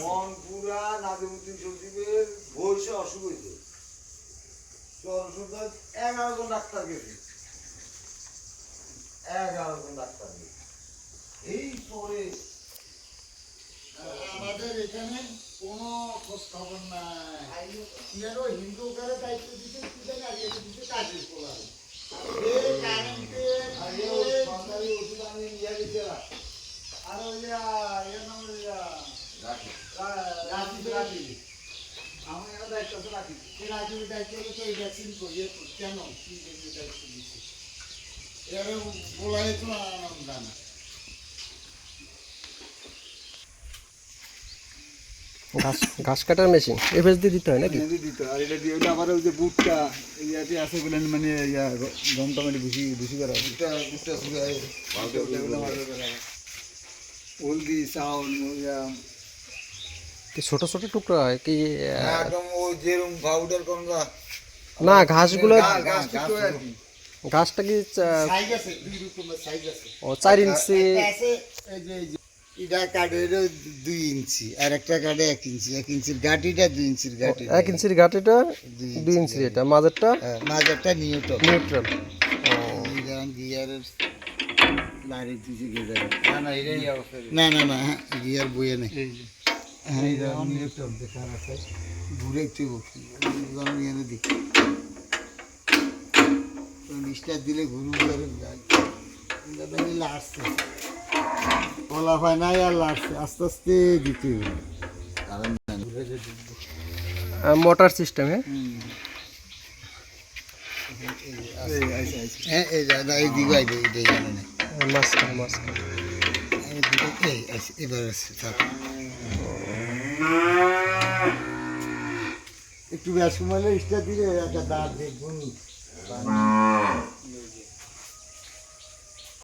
মনপুরা নাজিমুদ্দিন সচিবের বয়সে অসুখ হয়েছে। তো এগারো জন ডাক্তার গেছে। এগারো জন ডাক্তার গেছে। এই পরে আমাদের এখানে কোনো খোঁজ খবর নাই। ইয়ারও হিন্দু করে দায়িত্ব দিতে দিতে পোলার সরকারি ওষুধ আমি নিয়ে আর ওই যে, রাখি রা- রাজীব রাজীব আমি একটা দায়িত্ব আছে রাখি দায়িত্ব হলো তো এই ভ্যাকসিন করিয়ে কেন কি দায়িত্ব দিচ্ছে এর বলাই তো আনন্দ জানা ঘাস ঘাস কাটার মেশিন এফএস দিয়ে দিতে হয় নাকি? দিত আর এটা দিয়ে ওটা আবার ওই যে বুটটা ইয়াতে আছে বলে মানে ইয়া মানে করা। দুটা দুটা সুগার ভালো চাউল ইয়া কি ছোট ছোট টুকরা হয় কি একদম ওই যেরকম পাউডার কোন না। ঘাসগুলো। ঘাসটা কি সাইজ আছে দুই রকমের সাইজ আছে। ও চার ইঞ্চি। এটা কাঠেরও দুই ইঞ্চি আর একটা কাঠে এক ইঞ্চি। এক ইঞ্চির গাঠিটা দুই ইঞ্চির গাঠি এক ইঞ্চির ঘাটিটা দুই ইঞ্চির এটা। মাঝেরটা? মাঝারটা নিউটন নিউট্রাল গিয়ারের গিয়ার না না না না না হ্যাঁ, গিয়ার বইয়ে নেই। হ্যাঁ দেখার আছে ঘুরে ইয়ে দিলে লাড়ছে হয় নাই আর লাড়ছে আস্তে আস্তে দিতে মোটর সিস্টেম হ্যাঁ এই আইছে আইছে হ্যাঁ এই দাদা এই দিকে আইবে এটাই জানে না এবার আছে একটু বেশ মানে স্টার দিলে একটা দাঁত দেখুন